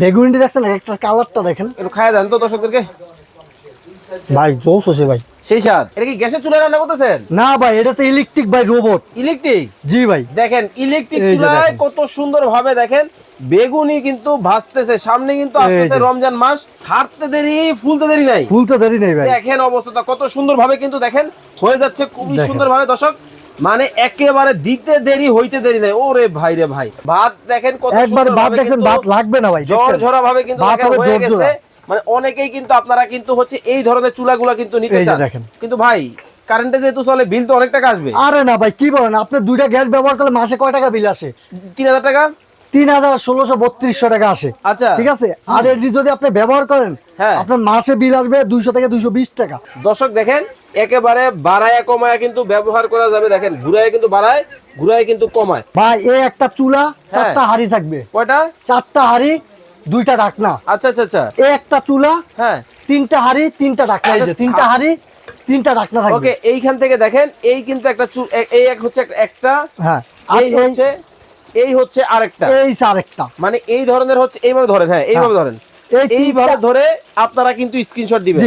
বেগুনিটি দেখছেন? একটা কালারটা দেখেন। একটু খাইয়া দেন তো দর্শকদেরকে। ভাই জোস হচ্ছে ভাই। সেই এটা কি গ্যাসের চুলায় রান্না করতেছেন? না ভাই এটা তো ইলেকট্রিক ভাই রোবট ইলেকট্রিক জি ভাই। দেখেন ইলেকট্রিক চুলায় কত সুন্দর ভাবে দেখেন বেগুনি কিন্তু ভাজতেছে সামনে কিন্তু আসতেছে রমজান মাস। ছাড়তে দেরি ফুলতে দেরি নাই। ফুলতে দেরি নেই ভাই। দেখেন অবস্থাটা কত সুন্দর ভাবে কিন্তু দেখেন হয়ে যাচ্ছে খুবই সুন্দর ভাবে দর্শক। মানে একেবারে দিতে দেরি হইতে দেরি নাই। ওরে ভাই রে ভাই ভাত দেখেন কত একবার ভাত দেখেন ভাত লাগবে না ভাই ঝরঝরা? ভাবে কিন্তু ভাত হয়ে গেছে। মানে অনেকেই কিন্তু আপনারা কিন্তু হচ্ছে এই ধরনের চুলাগুলা কিন্তু নিতে চান। কিন্তু ভাই কারেন্টে যেহেতু চলে বিল তো অনেক টাকা আসবে। আরে না ভাই কি বলেন? আপনি দুইটা গ্যাস ব্যবহার করলে মাসে কয় টাকা বিল আসে? তিন হাজার টাকা? তিন হাজার ষোলোশো বত্রিশশো টাকা আসে। আচ্ছা। ঠিক আছে? আর এটি যদি আপনি ব্যবহার করেন হ্যাঁ। আপনার মাসে বিল আসবে দুইশো থেকে দুইশো বিশ টাকা। দর্শক দেখেন একেবারে বাড়ায় কমায় কিন্তু ব্যবহার করা যাবে। দেখেন ঘুরায় কিন্তু বাড়ায় ঘুরায় কিন্তু কমায়। ভাই এই একটা চুলা হ্যাঁ। চারটা হাড়ি থাকবে। কয়টা? চারটা হাড়ি দুইটা ডাকনা আচ্ছা আচ্ছা আচ্ছা। এই একটা চুলা হ্যাঁ। তিনটা হাড়ি তিনটা ডাকনা আচ্ছা, তিনটা হাড়ি তিনটা ডাকনা থাকবে। ওকে এইখান থেকে দেখেন এই কিন্তু একটা এ- এই এক হচ্ছে একটা- হ্যাঁ। এই হচ্ছে এই হচ্ছে আরেকটা। এই আরেকটা। মানে এই ধরনের হচ্ছে এইভাবে ধরেন হ্যাঁ এইভাবে ধরেন। এই এইভাবে ধরে আপনারা কিন্তু স্ক্রিনশট দিবেন।